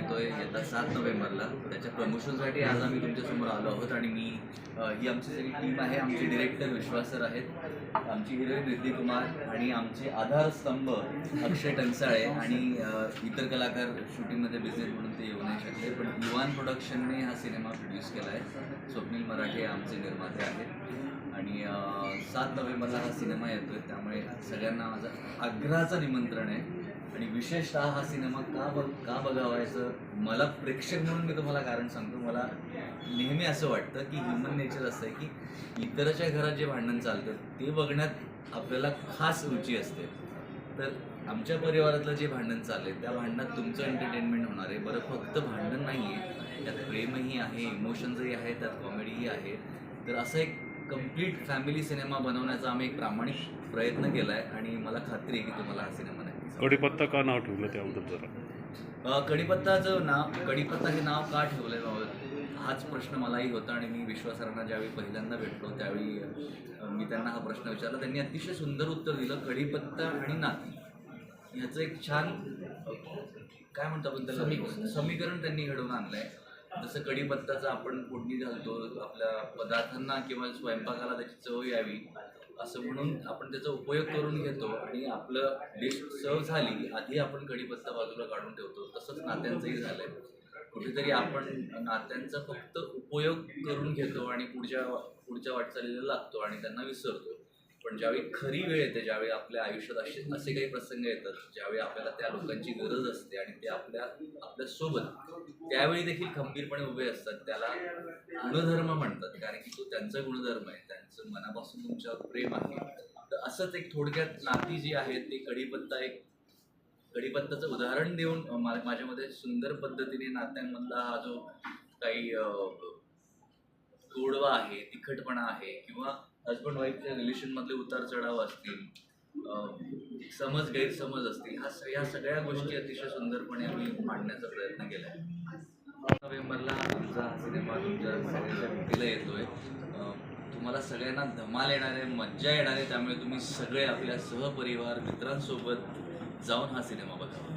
सात नोव्हेंबरला. त्याच्या प्रमोशनसाठी आज आम्ही तुमच्यासमोर आलो आहोत आणि मी ही आमची सगळी टीम आहे आमचे डिरेक्टर विश्वास सर आहेत आमची हिरोईन रिद्धी कुमार आणि आमचे आधारस्तंभ अक्षय टंचाळे आणि इतर कलाकार शूटिंगमध्ये बिझनेस म्हणून ते येऊ नाही शकले पण युवान प्रोडक्शनने हा सिनेमा प्रोड्यूस केला आहे स्वप्नील मराठे आमचे निर्माते आहेत. आणि सात नोव्हेंबरला हा सिनेमा येतोय त्यामुळे सगळ्यांना माझं आग्रहाचं निमंत्रण आहे. आणि विशेषतः हा सिनेमा का बघ का बघावायचं मला प्रेक्षक म्हणून मी तुम्हाला कारण सांगतो मला नेहमी असं वाटतं की ह्युमन नेचर असं आहे की इतराच्या घरात जे भांडण चालतं ते बघण्यात आपल्याला खास रुची असते. तर आमच्या परिवारातलं जे भांडण चाललंय त्या भांडणात तुमचं एंटरटेनमेंट होणार आहे. बरं फक्त भांडण नाही आहे त्यात प्रेमही आहे इमोशन्सही आहे त्यात कॉमेडीही आहे. तर असं एक कंप्लीट फॅमिली सिनेमा बनवण्याचा आम्ही एक प्रामाणिक प्रयत्न केला आहे आणि मला खात्री आहे की तुम्हाला हा सिनेमा कडीपत्ता का नाव ठेवलं त्याबद्दल जरा? अ, कढीपत्ताचं नाव कढीपत्ता हे नाव का ठेवलंय बाबा? हाच प्रश्न मलाही होता आणि मी विश्वासारांना ज्यावेळी पहिल्यांदा भेटलो त्यावेळी मी त्यांना हा प्रश्न विचारला. त्यांनी अतिशय सुंदर उत्तर दिलं कढीपत्ता आणि नाती. ह्याचं एक छान काय म्हणतो आपण त्याला? समीकरण त्यांनी घडवून आणलंय. जसं कढीपत्ताचं आपण फोडणी घालतो आपल्या पदार्थांना किंवा स्वयंपाकाला त्याची चव यावी. असं म्हणून आपण त्याचा उपयोग करून घेतो आणि आपलं डिश सर्व झाली आधी आपण कढीपत्ता बाजूला काढून ठेवतो. तसंच नात्यांचंही झालंय. कुठेतरी आपण नात्यांचा फक्त उपयोग करून घेतो आणि पुढच्या पुढच्या वाटचालीला लागतो आणि त्यांना विसरतो. पण ज्यावेळी खरी वेळ येते ज्यावेळी आपल्या आयुष्यात असे असे काही प्रसंग येतात ज्यावेळी आपल्याला त्या लोकांची गरज असते आणि ते आपल्या आपल्यासोबत त्यावेळी देखील खंबीरपणे उभे असतात. त्याला गुणधर्म म्हणतात कारण की तो त्यांचा गुणधर्म आहे. त्यांचं मनापासून तुमच्यावर प्रेम आहे. तर असंच एक थोडक्यात नाती जी आहेत ती कढीपत्ता एक कढीपत्ताचं उदाहरण देऊन मा- माझ्यामध्ये सुंदर पद्धतीने नात्यांमधला हा जो काही गोडवा आहे तिखटपणा आहे किंवा हजबंड वाईफच्या रिलेशनमधले उतार चढाव असतील समज गैरसमज असतील हा या सगळ्या गोष्टी अतिशय सुंदरपणे आम्ही मांडण्याचा प्रयत्न केला आहे नोव्हेंबरला तुमचा हा सिनेमा तुमच्या सगळ्यांच्या भेटीला येतोय. तुम्हाला सगळ्यांना धमाल येणार आहे मज्जा येणार आहे त्यामुळे तुम्ही सगळे आपल्या सहपरिवार मित्रांसोबत जाऊन हा सिनेमा बघावा